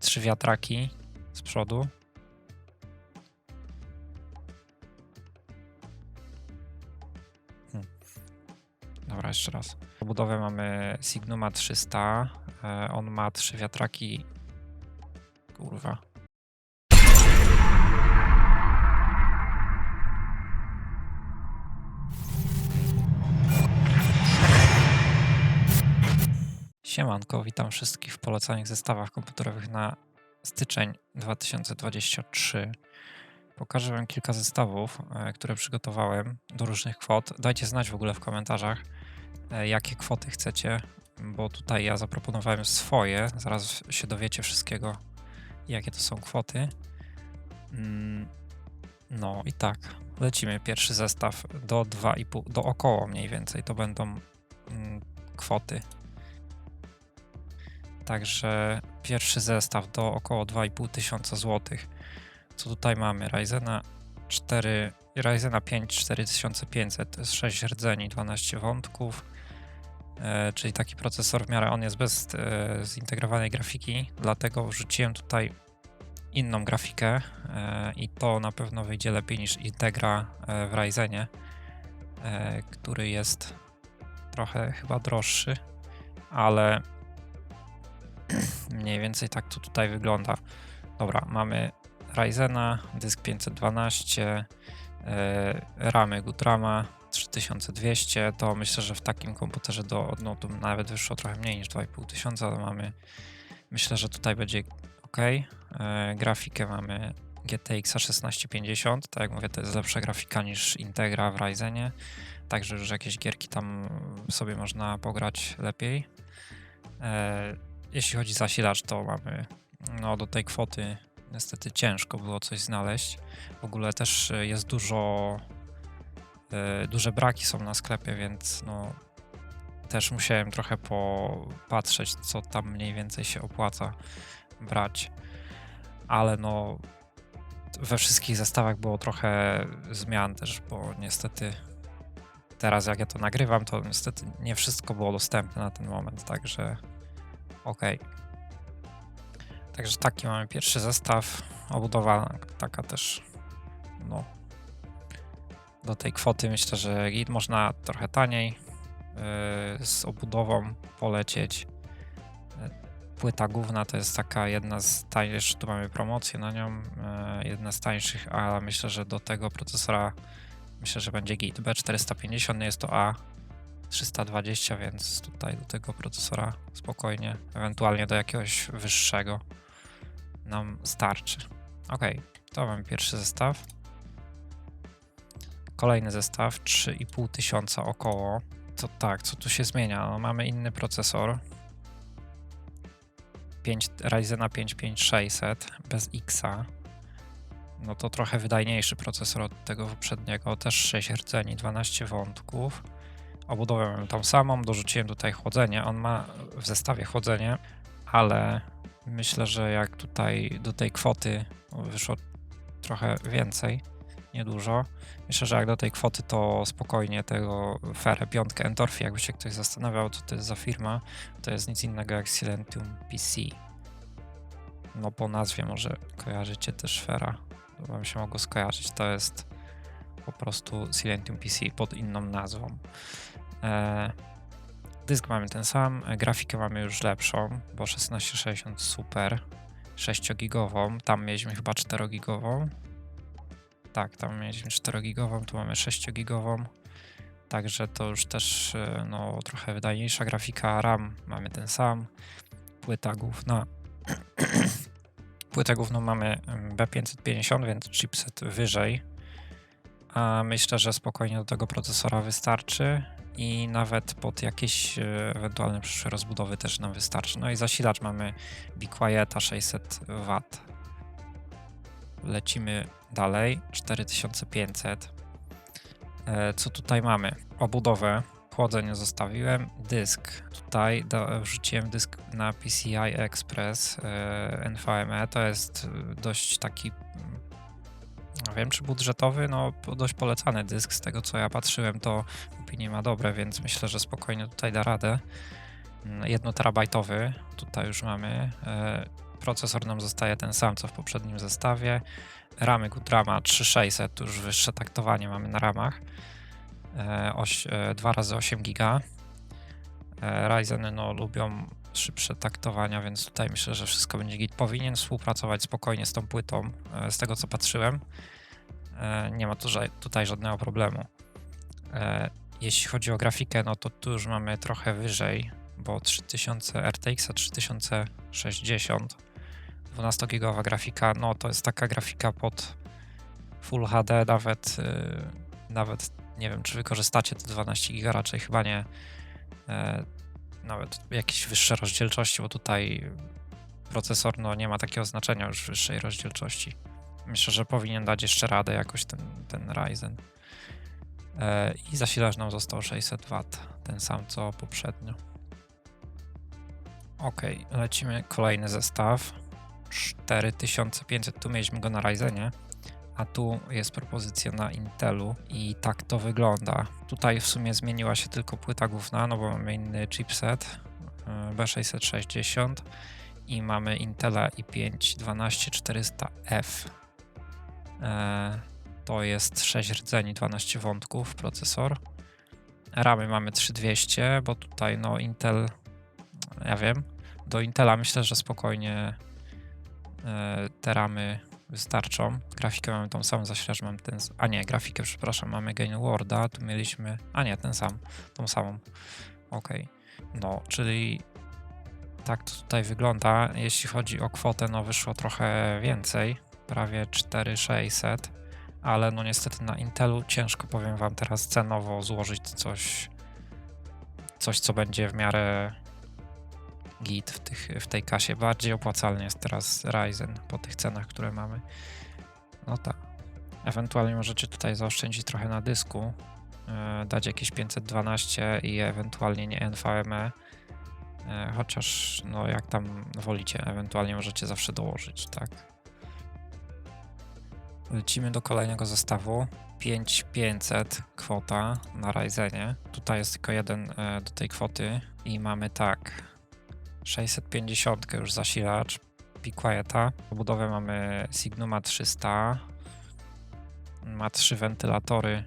trzy wiatraki z przodu. Hmm. Dobra, jeszcze raz. Budowę mamy Signuma 300. e, On ma trzy wiatraki. Kurwa. Siemanko, witam wszystkich w polecanych zestawach komputerowych na styczeń 2023. Pokażę Wam kilka zestawów, e, które przygotowałem do różnych kwot. Dajcie znać w ogóle w komentarzach, e, jakie kwoty chcecie, bo tutaj ja zaproponowałem swoje. Zaraz się dowiecie wszystkiego, jakie to są kwoty. Mm, No i tak, lecimy. Pierwszy zestaw do 2,5, do około mniej więcej to będą mm, kwoty. Także pierwszy zestaw do około 2,5 tysiąca złotych. Co tutaj mamy? Ryzena 4, Ryzena 5 4500, to jest 6 rdzeni, 12 wątków, e, czyli taki procesor w miarę, on jest bez e, zintegrowanej grafiki, dlatego wrzuciłem tutaj inną grafikę e, i to na pewno wyjdzie lepiej niż Integra e, w Ryzenie, e, który jest trochę chyba droższy, ale Mniej więcej tak to tutaj wygląda. Dobra, mamy Ryzena, dysk 512, e, ramy Gutrama 3200. To myślę, że w takim komputerze do no, to nawet wyszło trochę mniej niż 2500, ale mamy. Myślę, że tutaj będzie ok. E, grafikę mamy GTX 1650. Tak jak mówię, to jest lepsza grafika niż Integra w Ryzenie. Także już jakieś gierki tam sobie można pograć lepiej. E, jeśli chodzi o zasilacz, to mamy no, do tej kwoty niestety ciężko było coś znaleźć. W ogóle też e, jest dużo, e, duże braki są na sklepie, więc no, też musiałem trochę popatrzeć, co tam mniej więcej się opłaca brać. Ale no, we wszystkich zestawach było trochę zmian też, bo niestety teraz jak ja to nagrywam, to niestety nie wszystko było dostępne na ten moment, także ok. Także taki mamy pierwszy zestaw. Obudowa taka też, no, do tej kwoty myślę, że git można trochę taniej yy, z obudową polecieć. Płyta główna to jest taka jedna z tańszych, tu mamy promocję na nią, yy, jedna z tańszych, ale myślę, że do tego procesora myślę, że będzie git. B450 nie jest to A, 320, więc tutaj do tego procesora spokojnie, ewentualnie do jakiegoś wyższego nam starczy. Ok, to mamy pierwszy zestaw. Kolejny zestaw, 3,5 tysiąca około. To tak, co tu się zmienia? No, mamy inny procesor. 5, Ryzena 5600 bez Xa. No to trochę wydajniejszy procesor od tego poprzedniego. Też 6 rdzeni, 12 wątków. Obudowę mam tą samą, dorzuciłem tutaj chłodzenie. On ma w zestawie chłodzenie, ale myślę, że jak tutaj do tej kwoty wyszło trochę więcej, niedużo. Myślę, że jak do tej kwoty to spokojnie tego Ferę piątkę Entorfi, jakby się ktoś zastanawiał, co to jest za firma, to jest nic innego jak Silentium PC. No po nazwie może kojarzycie też Fera, to wam się mogło skojarzyć. To jest po prostu Silentium PC pod inną nazwą. E, dysk mamy ten sam, e, grafikę mamy już lepszą, bo 1660 super, 6-gigową, tam mieliśmy chyba 4-gigową. Tak, tam mieliśmy 4-gigową, tu mamy 6-gigową. Także to już też e, no, trochę wydajniejsza grafika. RAM mamy ten sam. Płyta główna. Płytę główną mamy mm, B550, więc chipset wyżej. A myślę, że spokojnie do tego procesora wystarczy i nawet pod jakieś e, ewentualne przyszłe rozbudowy też nam wystarczy. No i zasilacz mamy Be Quieta 600 W. Lecimy dalej, 4500. E, Co tutaj mamy? Obudowę, chłodzenie zostawiłem, dysk. Tutaj do, wrzuciłem dysk na PCI Express e, NVMe. To jest e, dość taki wiem czy budżetowy, no dość polecany dysk. Z tego co ja patrzyłem, to opinie ma dobre, więc myślę, że spokojnie tutaj da radę. 1 terabajtowy, tutaj już mamy. procesor nam zostaje ten sam co w poprzednim zestawie. Ramy Goodrama 3600, tu już wyższe taktowanie mamy na ramach. E, oś, e, 2 razy 8 giga. E, Ryzeny no, lubią szybsze taktowania, więc tutaj myślę, że wszystko będzie git. Powinien współpracować spokojnie z tą płytą, e, z tego co patrzyłem. E, Nie ma tutaj żadnego problemu. E, Jeśli chodzi o grafikę, no to tu już mamy trochę wyżej, bo 3000 RTX 3060, 12 gigowa grafika, no to jest taka grafika pod Full HD, nawet, nawet nie wiem, czy wykorzystacie te 12 giga, raczej chyba nie. Nawet jakieś wyższe rozdzielczości, bo tutaj procesor no, nie ma takiego znaczenia już wyższej rozdzielczości. Myślę, że powinien dać jeszcze radę jakoś ten, ten Ryzen. E, I zasilacz nam został 600 W, ten sam co poprzednio. Ok, lecimy kolejny zestaw. 4500, tu mieliśmy go na Ryzenie, a tu jest propozycja na Intelu i tak to wygląda. Tutaj w sumie zmieniła się tylko płyta główna, no bo mamy inny chipset e, B660 i mamy Intela i5 12400F. E, to jest 6 rdzeni, 12 wątków procesor. Ramy mamy 3200, bo tutaj no Intel, ja wiem, do Intela myślę, że spokojnie e, te ramy wystarczą. Grafikę mamy tą samą, zasilacz mamy ten, s- a nie, grafikę, przepraszam, mamy Gain Worda, tu mieliśmy, a nie, ten sam, tą samą. Ok, no, czyli tak to tutaj wygląda. Jeśli chodzi o kwotę, no wyszło trochę więcej, prawie 4600, ale no niestety na Intelu ciężko powiem wam teraz cenowo złożyć coś, coś co będzie w miarę git w, tych, w tej kasie. Bardziej opłacalny jest teraz Ryzen po tych cenach, które mamy. No tak. Ewentualnie możecie tutaj zaoszczędzić trochę na dysku, e, dać jakieś 512 i ewentualnie nie NVMe. E, chociaż, no jak tam wolicie, ewentualnie możecie zawsze dołożyć, tak. Lecimy do kolejnego zestawu. 5500 kwota na Ryzenie. Tutaj jest tylko jeden e, do tej kwoty i mamy tak 650 już zasilacz Be Quieta. Obudowę mamy Signuma 300. Ma trzy wentylatory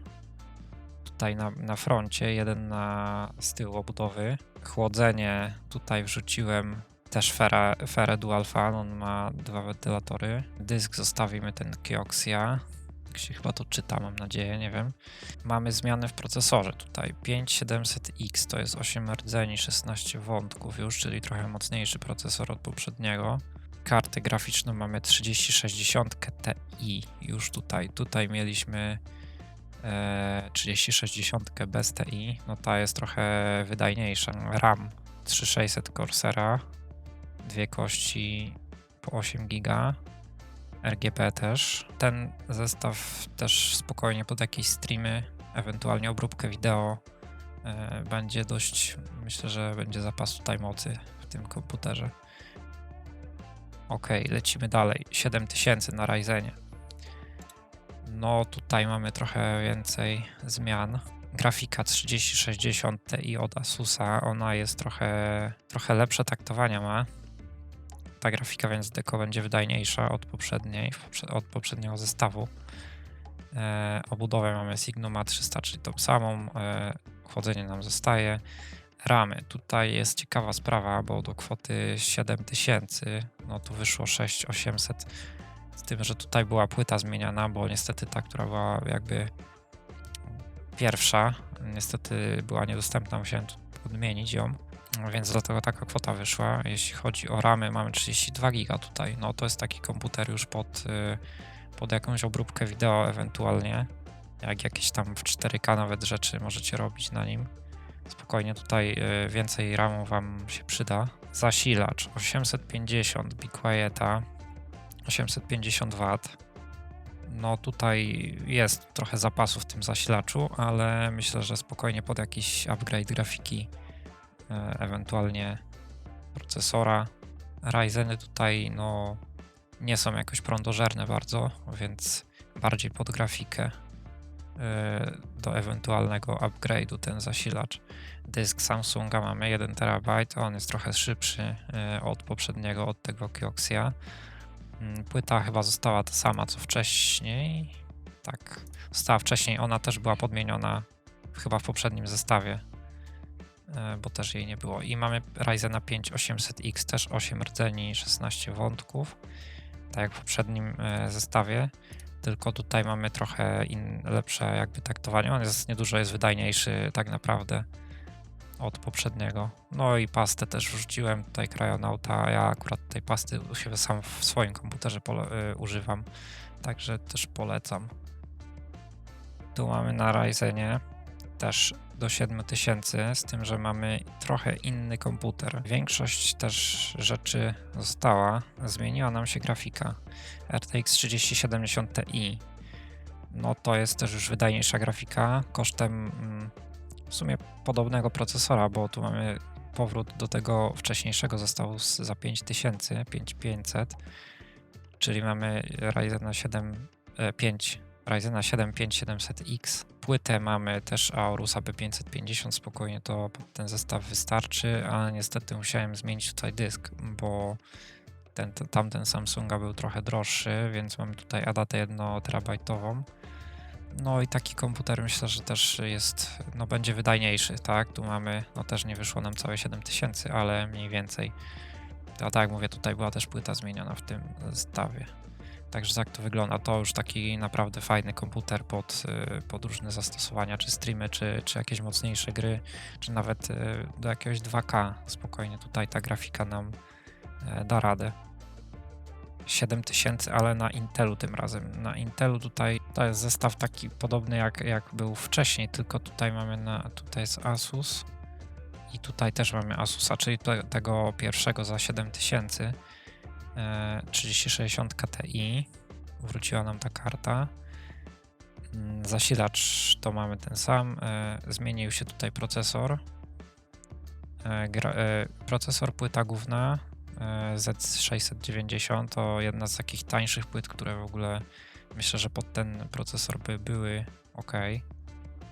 tutaj na, na froncie, jeden na z tyłu obudowy. Chłodzenie tutaj wrzuciłem też Fera, Ferę Dual Fan, on ma dwa wentylatory. Dysk zostawimy ten Kioxia. Jak się chyba to czyta, mam nadzieję, nie wiem. Mamy zmiany w procesorze tutaj. 5700X to jest 8 rdzeni, 16 wątków już, czyli trochę mocniejszy procesor od poprzedniego. Kartę graficzną mamy 3060 Ti już tutaj. Tutaj mieliśmy e, 3060 bez Ti, no ta jest trochę wydajniejsza. RAM 3600 Corsera, dwie kości po 8 giga. RGB też. Ten zestaw też spokojnie pod jakieś streamy, ewentualnie obróbkę wideo e, będzie dość, myślę, że będzie zapas tutaj mocy w tym komputerze. Ok, lecimy dalej. 7000 na Ryzenie. No tutaj mamy trochę więcej zmian. Grafika 3060 Ti od Asusa, ona jest trochę, trochę lepsze taktowania ma. Ta grafika więc deko będzie wydajniejsza od poprzedniej, od poprzedniego zestawu. E, obudowę mamy Signuma 300, czyli tą samą. E, chłodzenie nam zostaje. Ramy. Tutaj jest ciekawa sprawa, bo do kwoty 7000, no tu wyszło 6800. Z tym, że tutaj była płyta zmieniana, bo niestety ta, która była jakby pierwsza, niestety była niedostępna, musiałem tu podmienić ją. Więc dlatego taka kwota wyszła. Jeśli chodzi o ramy, mamy 32 giga tutaj. No to jest taki komputer już pod, y, pod jakąś obróbkę wideo ewentualnie. Jak jakieś tam w 4K nawet rzeczy możecie robić na nim. Spokojnie tutaj y, więcej RAMu wam się przyda. Zasilacz 850 Be Quieta 850 W. No tutaj jest trochę zapasu w tym zasilaczu, ale myślę, że spokojnie pod jakiś upgrade grafiki ewentualnie procesora. Ryzeny tutaj no nie są jakoś prądożerne bardzo, więc bardziej pod grafikę. do ewentualnego upgrade'u ten zasilacz. Dysk Samsunga mamy 1 TB, on jest trochę szybszy od poprzedniego, od tego Kioxia. Mm, płyta chyba została ta sama co wcześniej. Tak, została wcześniej, ona też była podmieniona chyba w poprzednim zestawie, e, bo też jej nie było. I mamy Ryzena 5 800X, też 8 rdzeni, 16 wątków, tak jak w poprzednim e, zestawie, tylko tutaj mamy trochę in, lepsze jakby taktowanie. On jest niedużo, jest wydajniejszy tak naprawdę od poprzedniego. No i pastę też wrzuciłem tutaj Crayonauta. Ja akurat tej pasty u siebie sam w swoim komputerze y, używam, także też polecam. Tu mamy na Ryzenie też do 7000, z tym, że mamy trochę inny komputer. Większość też rzeczy została, zmieniła nam się grafika. RTX 3070 Ti. No to jest też już wydajniejsza grafika, kosztem mm, w sumie podobnego procesora, bo tu mamy powrót do tego wcześniejszego zestawu za 5000, 5500, czyli mamy Ryzena 7, 5, Ryzena 7 5700X. Płytę mamy też Aurusa B550, spokojnie to ten zestaw wystarczy, ale niestety musiałem zmienić tutaj dysk, bo ten, tamten Samsunga był trochę droższy, więc mamy tutaj adatę 1 terabajtową. No i taki komputer myślę, że też jest, no będzie wydajniejszy, tak? Tu mamy, no też nie wyszło nam całe 7000, ale mniej więcej. A tak jak mówię, tutaj była też płyta zmieniona w tym zestawie. Także tak to wygląda. To już taki naprawdę fajny komputer pod, y, pod różne zastosowania, czy streamy, czy, czy jakieś mocniejsze gry, czy nawet y, do jakiegoś 2K. Spokojnie tutaj ta grafika nam e, da radę. 7000, ale na Intelu tym razem. Na Intelu tutaj to jest zestaw taki podobny jak, jak był wcześniej, tylko tutaj mamy na, tutaj jest Asus i tutaj też mamy Asusa, czyli te, tego pierwszego za 7000 e, 3060 Ti wróciła nam ta karta mm, zasilacz to mamy ten sam e, zmienił się tutaj procesor e, e, procesor płyta główna E, Z690 to jedna z takich tańszych płyt, które w ogóle myślę, że pod ten procesor by były ok.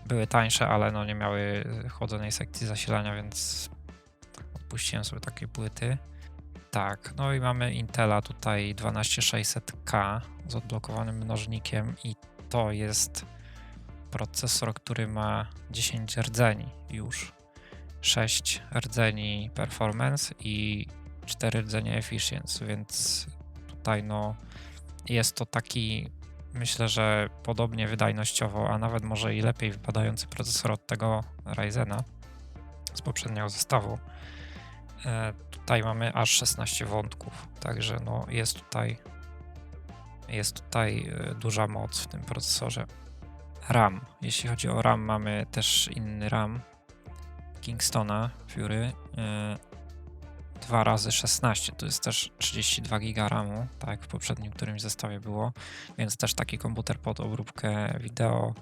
Były tańsze, ale no nie miały chłodzonej sekcji zasilania, więc odpuściłem sobie takie płyty. Tak, no i mamy Intela tutaj 12600K z odblokowanym mnożnikiem i to jest procesor, który ma 10 rdzeni już. 6 rdzeni performance i 4 rdzenie efficiency, więc tutaj no jest to taki myślę, że podobnie wydajnościowo, a nawet może i lepiej wypadający procesor od tego Ryzena z poprzedniego zestawu. Tutaj mamy aż 16 wątków, także no jest tutaj jest tutaj e, duża moc w tym procesorze. RAM. Jeśli chodzi o RAM, mamy też inny RAM Kingstona Fury. E, 2 razy 16 to jest też 32 giga RAMu, tak jak w poprzednim którymś zestawie było, więc też taki komputer pod obróbkę wideo,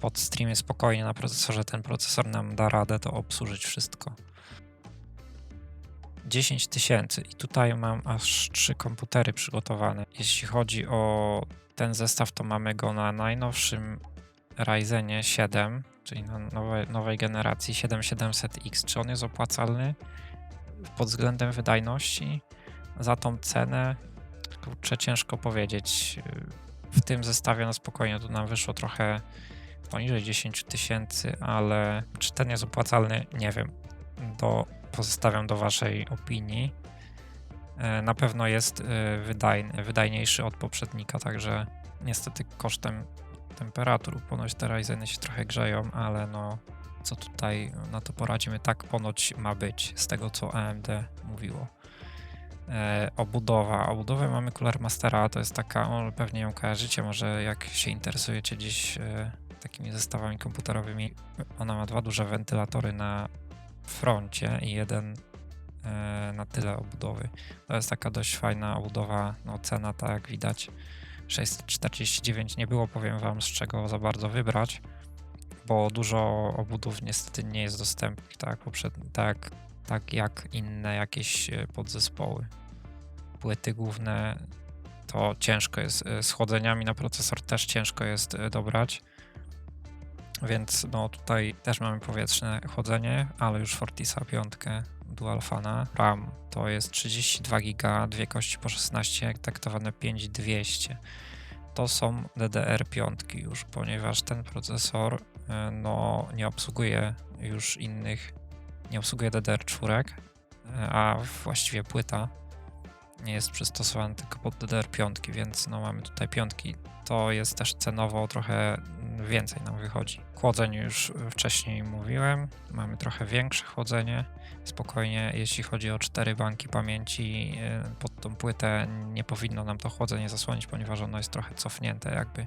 pod streamy spokojnie na procesorze, ten procesor nam da radę to obsłużyć wszystko. 10 tysięcy i tutaj mam aż trzy komputery przygotowane. Jeśli chodzi o ten zestaw, to mamy go na najnowszym Ryzenie 7, czyli na nowej, nowej generacji 7700X. Czy on jest opłacalny? pod względem wydajności za tą cenę, kurczę, ciężko powiedzieć. W tym zestawie na spokojnie to nam wyszło trochę poniżej 10 tysięcy, ale czy ten jest opłacalny, nie wiem. Do, pozostawiam do Waszej opinii. E, na pewno jest e, wydajny, wydajniejszy od poprzednika, także niestety kosztem temperatur ponoć te Ryzeny się trochę grzeją, ale no co tutaj na to poradzimy. Tak ponoć ma być, z tego co AMD mówiło. E, obudowa. Obudowę mamy Cooler Mastera, to jest taka, o, pewnie ją kojarzycie, może jak się interesujecie dziś e, takimi zestawami komputerowymi. Ona ma dwa duże wentylatory na froncie i jeden e, na tyle obudowy. To jest taka dość fajna obudowa, no cena tak jak widać 649 nie było, powiem wam z czego za bardzo wybrać bo dużo obudów niestety nie jest dostępnych, tak, tak, tak jak inne jakieś e, podzespoły. Płyty główne to ciężko jest, e, z chłodzeniami na procesor też ciężko jest dobrać. Więc no tutaj też mamy powietrzne chłodzenie, ale już Fortisa 5 Dual Fana. RAM to jest 32 GB, dwie kości po 16, taktowane 5200. To są DDR5 już, ponieważ ten procesor e, no, nie obsługuje już innych, nie obsługuje DDR4, e, a właściwie płyta nie jest przystosowana tylko pod DDR5, więc no mamy tutaj piątki. To jest też cenowo trochę więcej nam wychodzi. Chłodzenie już wcześniej mówiłem, mamy trochę większe chłodzenie. Spokojnie, jeśli chodzi o cztery banki pamięci y, pod tą płytę, nie powinno nam to chłodzenie zasłonić, ponieważ ono jest trochę cofnięte jakby,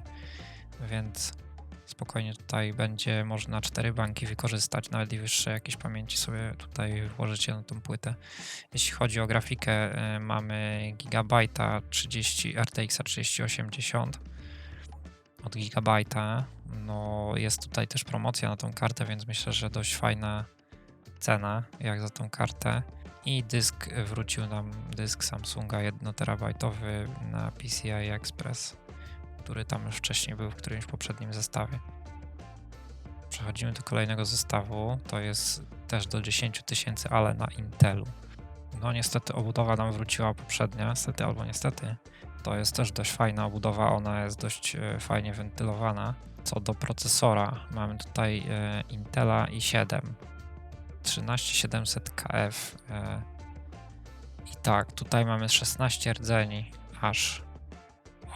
więc spokojnie tutaj będzie można cztery banki wykorzystać, nawet i wyższe jakieś pamięci sobie tutaj włożycie na tą płytę. Jeśli chodzi o grafikę, y, mamy gigabajta 30 RTX 3080 od gigabajta. No jest tutaj też promocja na tą kartę, więc myślę, że dość fajna cena jak za tą kartę. I dysk wrócił nam dysk Samsunga 1 terabajtowy na PCI Express, który tam już wcześniej był w którymś poprzednim zestawie. Przechodzimy do kolejnego zestawu. To jest też do 10 tysięcy, ale na Intelu. No niestety obudowa nam wróciła poprzednia, niestety albo niestety. To jest też dość fajna obudowa, ona jest dość e, fajnie wentylowana. Co do procesora, mamy tutaj e, Intela i7 13700KF e, i tak, tutaj mamy 16 rdzeni, aż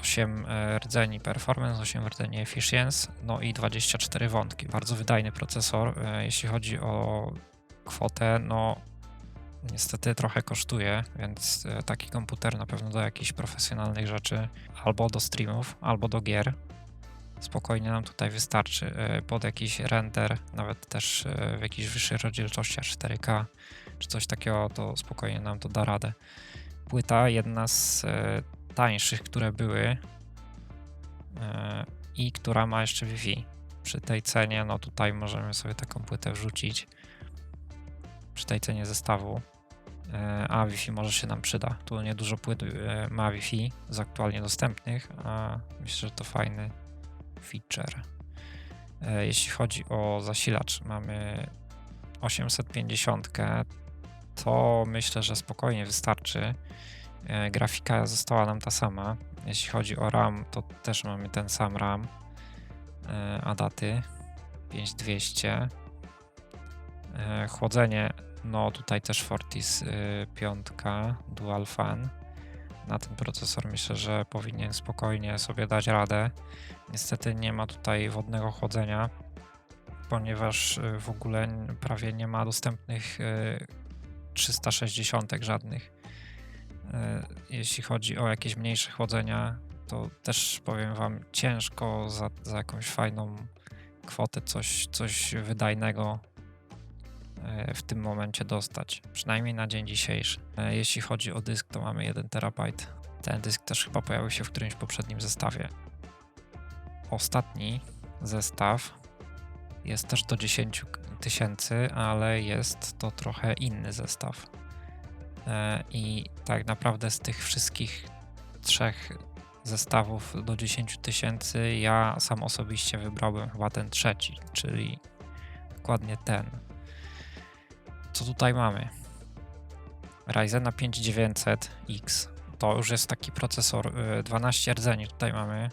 8 rdzeni performance, 8 rdzeni efficiency, no i 24 wątki. Bardzo wydajny procesor, jeśli chodzi o kwotę, no niestety trochę kosztuje, więc e, taki komputer na pewno do jakichś profesjonalnych rzeczy, albo do streamów, albo do gier. Spokojnie nam tutaj wystarczy e, pod jakiś render, nawet też e, w jakiejś wyższej rozdzielczości 4K czy coś takiego, to spokojnie nam to da radę. Płyta, jedna z tańszych, które były i która ma jeszcze Wi-Fi. Przy tej cenie, no tutaj możemy sobie taką płytę wrzucić przy tej cenie zestawu. E, a Wi-Fi może się nam przyda. Tu niedużo płyt e, ma Wi-Fi z aktualnie dostępnych, a myślę, że to fajny feature. E, jeśli chodzi o zasilacz, mamy 850, to myślę, że spokojnie wystarczy. Grafika została nam ta sama. Jeśli chodzi o RAM, to też mamy ten sam RAM, a daty 5200. Chłodzenie no tutaj też Fortis y, 5 Dual Fan. Na ten procesor myślę, że powinien spokojnie sobie dać radę. Niestety nie ma tutaj wodnego chłodzenia, ponieważ y, w ogóle prawie nie ma dostępnych y, 360 żadnych. Y, jeśli chodzi o jakieś mniejsze chłodzenia, to też powiem Wam ciężko za, za jakąś fajną kwotę coś, coś wydajnego E, w tym momencie dostać, przynajmniej na dzień dzisiejszy. E, jeśli chodzi o dysk, to mamy 1 terabajt. Ten dysk też chyba pojawił się w którymś poprzednim zestawie. Ostatni zestaw jest też do 10 tysięcy, ale jest to trochę inny zestaw. E, I tak naprawdę z tych wszystkich trzech zestawów do 10 tysięcy, ja sam osobiście wybrałbym chyba ten trzeci, czyli dokładnie ten co tutaj mamy? Ryzena 5900X. To już jest taki procesor 12 y, rdzeni tutaj mamy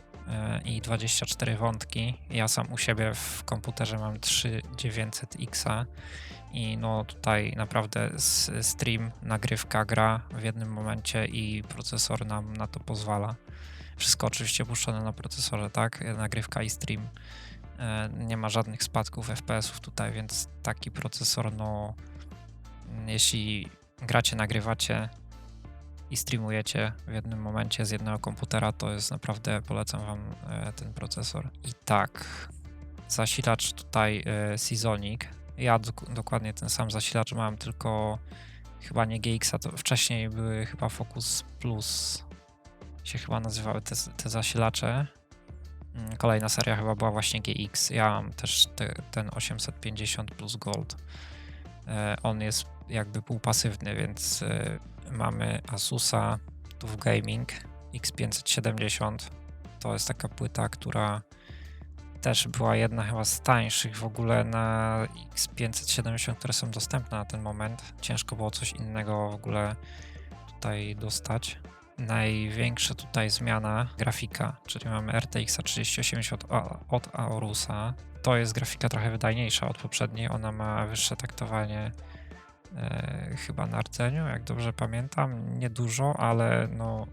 i 24 wątki. Ja sam u siebie w komputerze mam 3900X i no tutaj naprawdę stream, nagrywka, gra w jednym momencie i procesor nam na to pozwala. Wszystko oczywiście puszczone na procesorze, tak? Nagrywka i stream. Y, nie ma żadnych spadków FPS-ów tutaj, więc taki procesor no jeśli gracie, nagrywacie i streamujecie w jednym momencie z jednego komputera, to jest naprawdę, polecam wam e, ten procesor. I tak, zasilacz tutaj e, Seasonic. Ja dokładnie ten sam zasilacz mam, tylko chyba nie GX, a to wcześniej były chyba Focus Plus się chyba nazywały te, te zasilacze. Mm, kolejna seria chyba była właśnie GX. Ja mam też te, ten 850 plus Gold. E, on jest jakby półpasywny, więc mamy Asusa TUF Gaming X570. To jest taka płyta, która też była jedna chyba z tańszych w ogóle na X570, które są dostępne na ten moment. Ciężko było coś innego w ogóle tutaj dostać. Największa tutaj zmiana grafika, czyli mamy RTX 3080 A- od Aorusa. To jest grafika trochę wydajniejsza od poprzedniej, ona ma wyższe taktowanie chyba na rdzeniu, jak dobrze pamiętam. Niedużo, ale no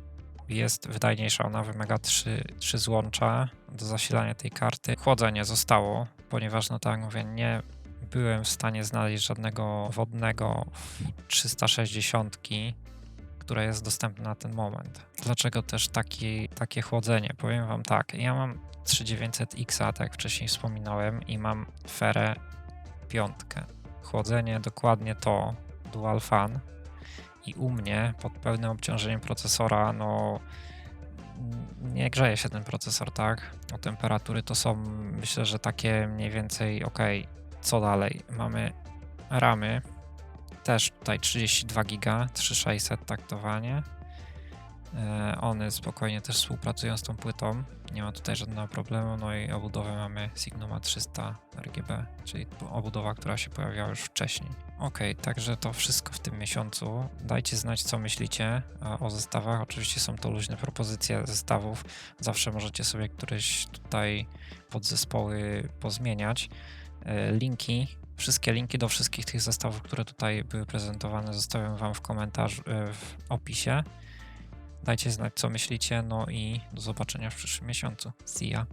jest wydajniejsza. Ona wymaga 3, 3 złącza do zasilania tej karty. Chłodzenie zostało, ponieważ no tak jak mówię, nie byłem w stanie znaleźć żadnego wodnego 360, które jest dostępne na ten moment. Dlaczego też taki, takie chłodzenie? Powiem wam tak, ja mam 3900X, tak jak wcześniej wspominałem, i mam Ferę piątkę. Chłodzenie dokładnie to, Dual Fan, i u mnie pod pełnym obciążeniem procesora, no nie grzeje się ten procesor, tak? O temperatury to są, myślę, że takie mniej więcej, ok, co dalej? Mamy ramy, też tutaj 32 giga, 3600 taktowanie. E, One spokojnie też współpracują z tą płytą, nie ma tutaj żadnego problemu. No i obudowę mamy Signuma 300 RGB, czyli obudowa, która się pojawiała już wcześniej. Ok, także to wszystko w tym miesiącu. Dajcie znać, co myślicie e, o zestawach. Oczywiście są to luźne propozycje zestawów. Zawsze możecie sobie któreś tutaj podzespoły pozmieniać. E, Linki, wszystkie linki do wszystkich tych zestawów, które tutaj były prezentowane, zostawiam Wam w komentarzu, w opisie. Dajcie znać, co myślicie, no i do zobaczenia w przyszłym miesiącu. See ya.